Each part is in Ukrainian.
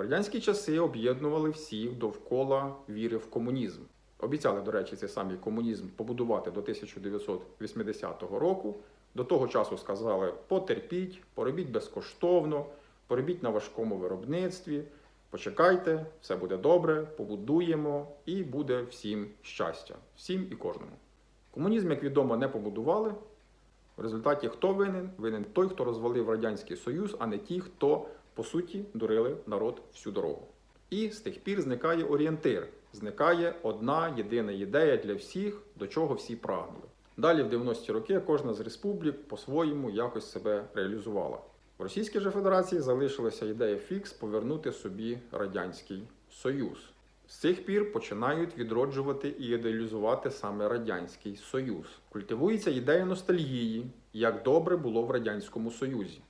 Радянські часи об'єднували всіх довкола віри в комунізм. Обіцяли, до речі, цей самий комунізм побудувати до 1980 року. До того часу сказали: потерпіть, поробіть безкоштовно, поробіть на важкому виробництві, почекайте, все буде добре, побудуємо і буде всім щастя, всім і кожному. Комунізм, як відомо, не побудували. В результаті хто винен? Винен той, хто розвалив Радянський Союз, а не ті, хто, по суті, дурили народ всю дорогу. І з тих пір зникає орієнтир, зникає одна єдина ідея для всіх, до чого всі прагнули. Далі, в 90-ті роки, кожна з республік по-своєму якось себе реалізувала. В Російській же Федерації залишилася ідея фікс повернути собі Радянський Союз. З цих пір починають відроджувати і ідеалізувати саме Радянський Союз. Культивується ідея ностальгії, як добре було в Радянському Союзі.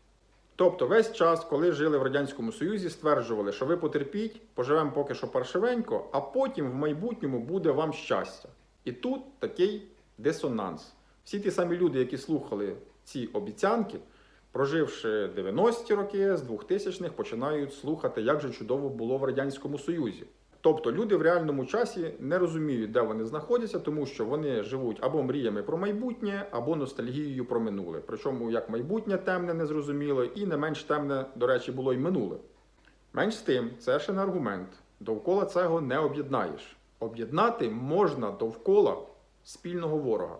Тобто весь час, коли жили в Радянському Союзі, стверджували, що ви потерпіть, поживемо поки що паршивенько, а потім в майбутньому буде вам щастя. І тут такий дисонанс. Всі ті самі люди, які слухали ці обіцянки, проживши 90-ті роки з 2000-х, починають слухати, як же чудово було в Радянському Союзі. Тобто люди в реальному часі не розуміють, де вони знаходяться, тому що вони живуть або мріями про майбутнє, або ностальгією про минуле. Причому як майбутнє темне незрозуміло, і не менш темне, до речі, було й минуле. Менш з тим, це ще не аргумент. Довкола цього не об'єднаєш. Об'єднати можна довкола спільного ворога.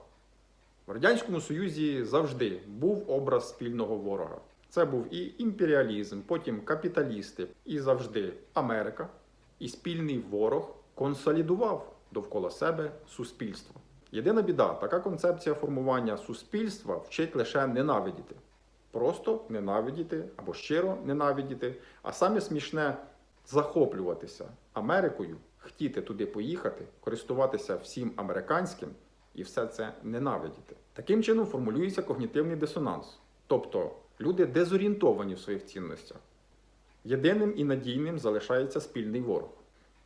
В Радянському Союзі завжди був образ спільного ворога. Це був і імперіалізм, потім капіталісти, і завжди Америка. І спільний ворог консолідував довкола себе суспільство. Єдина біда, така концепція формування суспільства вчить лише ненавидіти. Просто ненавидіти або щиро ненавидіти, а саме смішне захоплюватися Америкою, хотіти туди поїхати, користуватися всім американським і все це ненавидіти. Таким чином формулюється когнітивний дисонанс. Тобто люди дезорієнтовані в своїх цінностях. Єдиним і надійним залишається спільний ворог.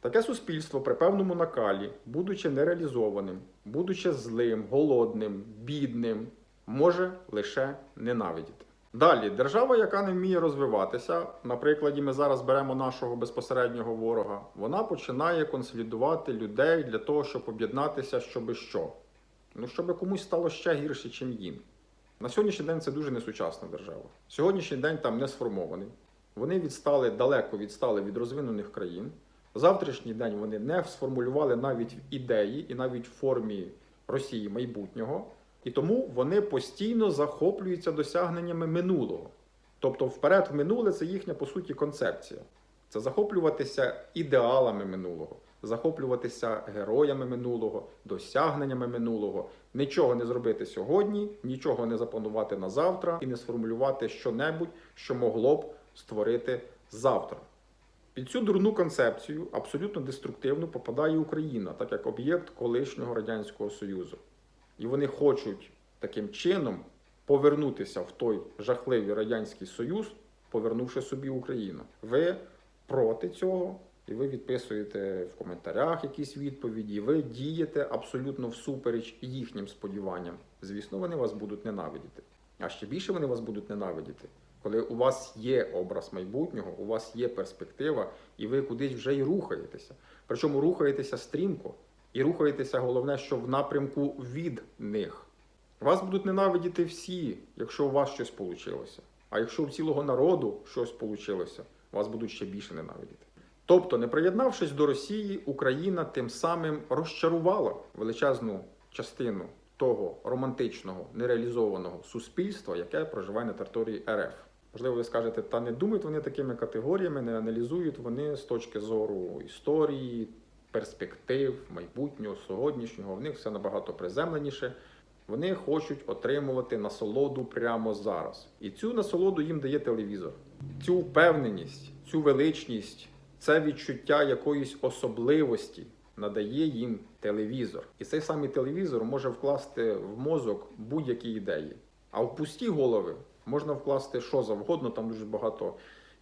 Таке суспільство при певному накалі, будучи нереалізованим, будучи злим, голодним, бідним, може лише ненавидіти. Далі, держава, яка не вміє розвиватися, на прикладі ми зараз беремо нашого безпосереднього ворога, вона починає консолідувати людей для того, щоб об'єднатися, щоби що? Ну, щоб комусь стало ще гірше, чим їм. На сьогоднішній день це дуже несучасна держава. Сьогоднішній день там не сформований. Вони відстали далеко відстали від розвинених країн. Завтрашній день вони не сформулювали навіть в ідеї і навіть в формі Росії майбутнього, і тому вони постійно захоплюються досягненнями минулого. Тобто, вперед в минуле це їхня по суті концепція. Це захоплюватися ідеалами минулого, захоплюватися героями минулого, досягненнями минулого, нічого не зробити сьогодні, нічого не запланувати на завтра і не сформулювати щонебудь, що могло б створити завтра. Під цю дурну концепцію абсолютно деструктивно попадає Україна, так як об'єкт колишнього Радянського Союзу. І вони хочуть таким чином повернутися в той жахливий Радянський Союз, повернувши собі Україну. Ви проти цього, і ви відписуєте в коментарях якісь відповіді, ви дієте абсолютно всупереч їхнім сподіванням. Звісно, вони вас будуть ненавидіти. А ще більше вони вас будуть ненавидіти, коли у вас є образ майбутнього, у вас є перспектива, і ви кудись вже й рухаєтеся. Причому рухаєтеся стрімко, і рухаєтеся, головне, що в напрямку від них. Вас будуть ненавидіти всі, якщо у вас щось вийшло. А якщо у цілого народу щось вийшло, вас будуть ще більше ненавидіти. Тобто, не приєднавшись до Росії, Україна тим самим розчарувала величезну частину того романтичного нереалізованого суспільства, яке проживає на території РФ. Можливо, ви скажете, та не думають вони такими категоріями, не аналізують вони з точки зору історії, перспектив, майбутнього, сьогоднішнього. В них все набагато приземленіше. Вони хочуть отримувати насолоду прямо зараз. І цю насолоду їм дає телевізор. Цю впевненість, цю величність, це відчуття якоїсь особливості надає їм телевізор. І цей самий телевізор може вкласти в мозок будь-які ідеї. А в пусті голови можна вкласти що завгодно, там дуже багато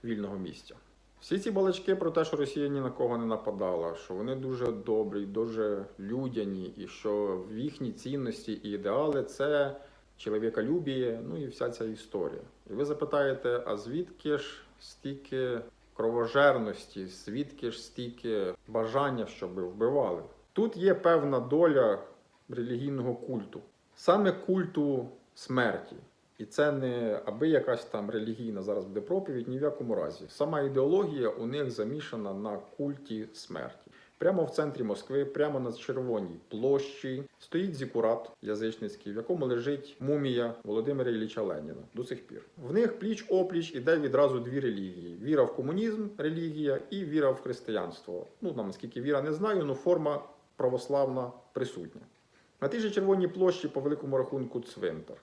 вільного місця. Всі ці балачки про те, що Росія ні на кого не нападала, що вони дуже добрі, дуже людяні, і що в їхні цінності і ідеали це чоловіколюбіє, ну і вся ця історія. І ви запитаєте, а звідки ж стільки кровожерності, звідки ж стільки бажання, щоб вбивали. Тут є певна доля релігійного культу, саме культу смерті. І це не аби якась там релігійна зараз буде проповідь, ні в якому разі. Сама ідеологія у них замішана на культі смерті. Прямо в центрі Москви, прямо на червоній площі, стоїть зікурат язичницький, в якому лежить мумія Володимира Ілліча Леніна до сих пір. В них пліч опліч іде відразу дві релігії: віра в комунізм, релігія, і віра в християнство. Ну там наскільки віра не знаю, але форма православна присутня. На тій же червоній площі, по великому рахунку, цвинтар.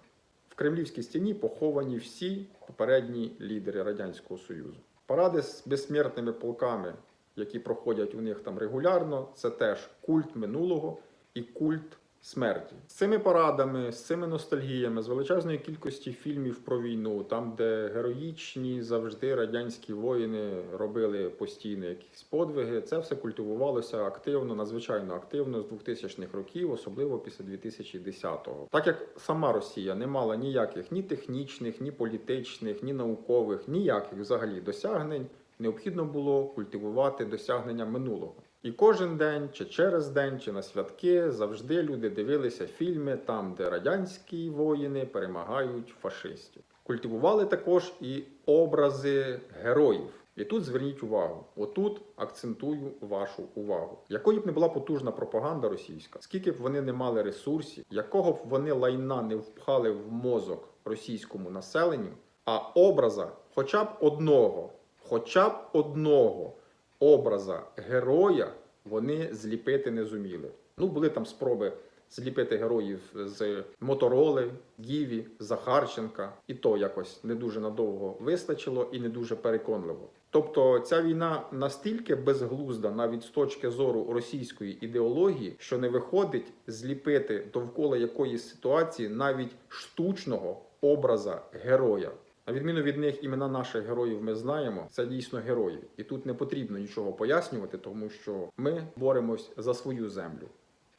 Кремлівській стіні поховані всі попередні лідери Радянського Союзу. Паради з безсмертними полками, які проходять у них там регулярно, це теж культ минулого і культ смерті. З цими парадами, з цими ностальгіями, з величезної кількості фільмів про війну, там, де героїчні завжди радянські воїни робили постійно якісь подвиги, це все культивувалося активно, надзвичайно активно з 2000-х років, особливо після 2010-го. Так як сама Росія не мала ніяких ні технічних, ні політичних, ні наукових, ніяких взагалі досягнень, необхідно було культивувати досягнення минулого. І кожен день, чи через день, чи на святки завжди люди дивилися фільми там, де радянські воїни перемагають фашистів. Культивували також і образи героїв. І тут зверніть увагу, отут акцентую вашу увагу. Якою б не була потужна пропаганда російська, скільки б вони не мали ресурсів, якого б вони лайна не впхали в мозок російському населенню, а образа хоча б одного, хоча б одного образа героя вони зліпити не зуміли. Ну, були там спроби зліпити героїв з Мотороли, Гіві, Захарченка, і то якось не дуже надовго вистачило і не дуже переконливо. Тобто ця війна настільки безглузда, навіть з точки зору російської ідеології, що не виходить зліпити довкола якоїсь ситуації навіть штучного образа героя. На відміну від них імена наших героїв ми знаємо, це дійсно герої, і тут не потрібно нічого пояснювати, тому що ми боремось за свою землю.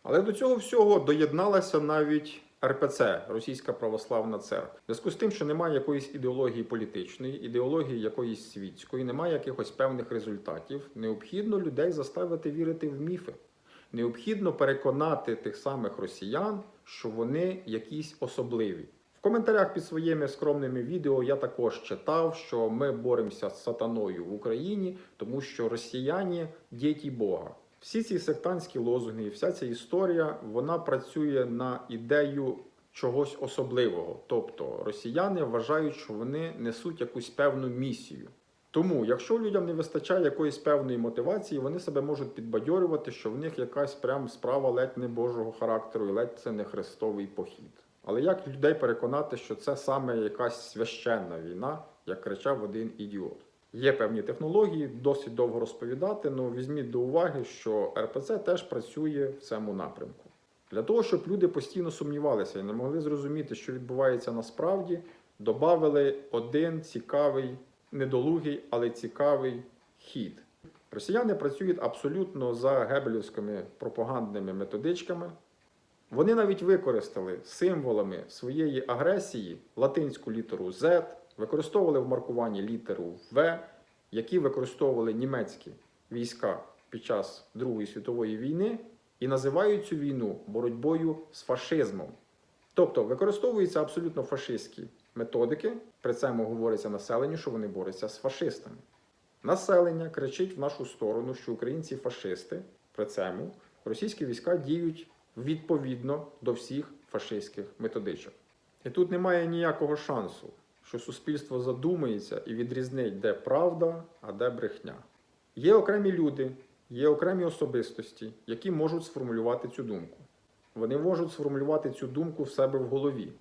Але до цього всього доєдналася навіть РПЦ, Російська Православна Церква. В зв'язку з тим, що немає якоїсь ідеології політичної, ідеології якоїсь світської, немає якихось певних результатів, необхідно людей заставити вірити в міфи. Необхідно переконати тих самих росіян, що вони якісь особливі. В коментарях під своїми скромними відео я також читав, що ми боремося з сатаною в Україні, тому що росіяни діти Бога. Всі ці сектантські лозунги, вся ця історія, вона працює на ідею чогось особливого. Тобто росіяни вважають, що вони несуть якусь певну місію. Тому, якщо людям не вистачає якоїсь певної мотивації, вони себе можуть підбадьорювати, що в них якась прям справа ледь не Божого характеру, і ледь це не хрестовий похід. Але як людей переконати, що це саме якась священна війна, як кричав один ідіот? Є певні технології, досить довго розповідати, але візьміть до уваги, що РПЦ теж працює в цьому напрямку. Для того, щоб люди постійно сумнівалися і не могли зрозуміти, що відбувається насправді, додали один цікавий, недолугий, але цікавий хід. Росіяни працюють абсолютно за гебелівськими пропагандними методичками. Вони навіть використали символами своєї агресії латинську літеру Z, використовували в маркуванні літеру В, які використовували німецькі війська під час Другої світової війни, і називають цю війну боротьбою з фашизмом. Тобто використовуються абсолютно фашистські методики, при цьому говориться населенню, що вони борються з фашистами. Населення кричить в нашу сторону, що українці фашисти, при цьому російські війська діють відповідно до всіх фашистських методичок. І тут немає ніякого шансу, що суспільство задумається і відрізнить, де правда, а де брехня. Є окремі люди, є окремі особистості, які можуть сформулювати цю думку. Вони можуть сформулювати цю думку в себе в голові.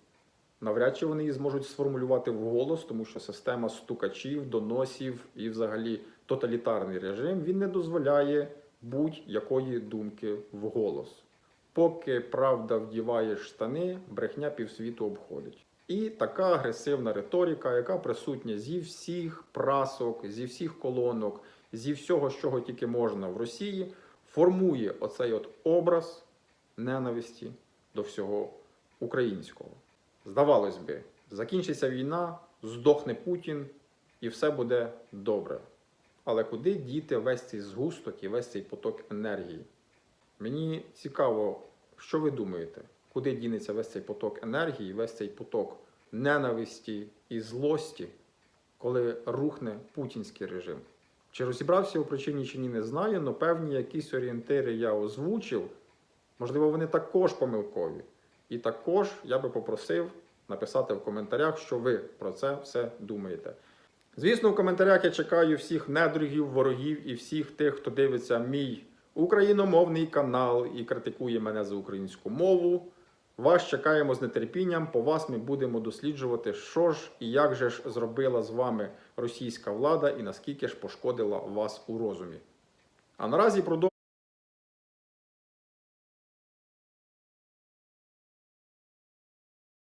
Навряд чи вони її зможуть сформулювати вголос, тому що система стукачів, доносів і взагалі тоталітарний режим він не дозволяє будь-якої думки вголос. Поки правда вдіває штани, брехня півсвіту обходить. І така агресивна риторика, яка присутня зі всіх прасок, зі всіх колонок, зі всього, чого тільки можна в Росії, формує оцей от образ ненависті до всього українського. Здавалось би, закінчиться війна, здохне Путін і все буде добре. але куди діти весь цей згусток і весь цей поток енергії? Мені цікаво, що ви думаєте, куди дінеться весь цей поток енергії, весь цей поток ненависті і злості, коли рухне путінський режим? Чи розібрався у причині чи ні, не знаю, але певні якісь орієнтири я озвучив. Можливо, вони також помилкові. І також я би попросив написати в коментарях, що ви про це все думаєте. Звісно, в коментарях я чекаю всіх недругів, ворогів і всіх тих, хто дивиться мій україномовний канал і критикує мене за українську мову. Вас чекаємо з нетерпінням. По вас ми будемо досліджувати, що ж і як же ж зробила з вами російська влада і наскільки ж пошкодила вас у розумі. А наразі продовжуємо.